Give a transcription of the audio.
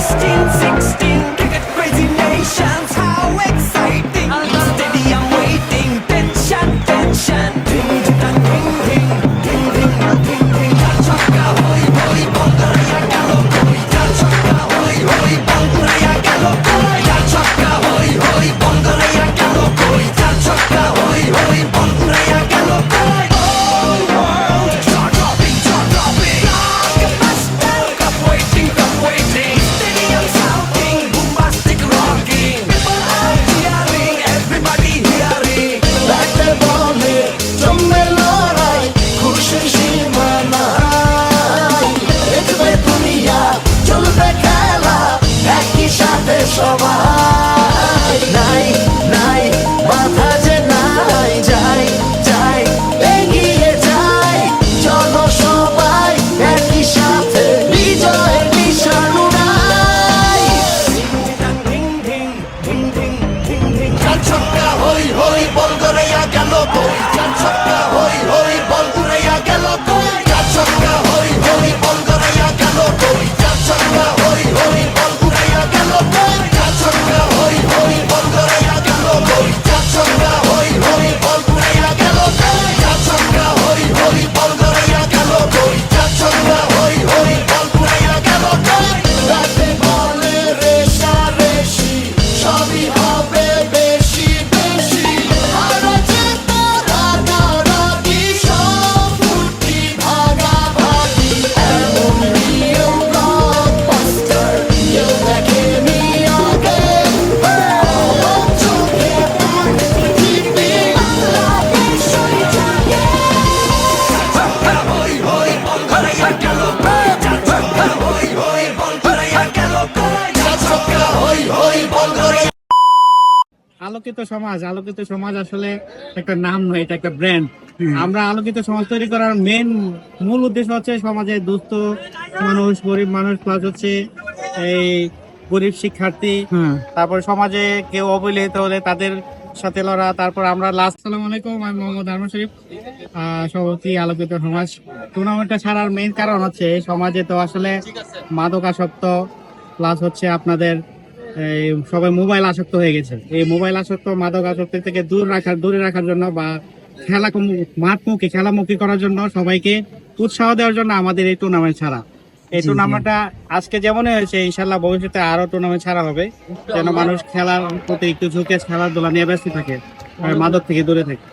16, 16, সবাই আলোকিত সমাজ আলোকিত সমাজ আসলে একটা নাম নয় এটা একটা ব্র্যান্ড আমরা আলোকিত সমাজ তৈরি করার মেন মূল উদ্দেশ্য হচ্ছে সমাজে দুস্থ মানুষ গরিব মানুষ প্লাস হচ্ছে এই গরিব শিক্ষার্থী। তারপর সমাজে কেউ অবহেলিত হলে তাদের সাথে লড়া। তারপর আমরা লাস্ট সালাম আলাইকুম আমি মোহাম্মদ আরমান শরীফ। সভাপতি আলোকিত সমাজ। টুর্নামেন্টটা ছাড়ার মেইন কারণ হচ্ছে সমাজে তো আসলে মাদকাসক্ত প্লাস হচ্ছে আপনাদের সবাই মোবাইল আসক্ত হয়ে গেছে। এই মোবাইল আসক্ত মাদক আসক্তি থেকে দূর রাখার দূরে রাখার জন্য বা খেলা মাঠমুখী খেলামুখী করার জন্য সবাইকে উৎসাহ দেওয়ার জন্য আমাদের এই টুর্নামেন্ট ছাড়া। এই টুর্নামেন্টটা আজকে যেমন হয়েছে ইনশাল্লাহ ভবিষ্যতে আরও টুর্নামেন্ট ছাড়া হবে। যেন মানুষ খেলার প্রতি একটু ঝুঁকে খেলাধুলা নিয়ে ব্যস্ত থাকে মাদক থেকে দূরে থাকে।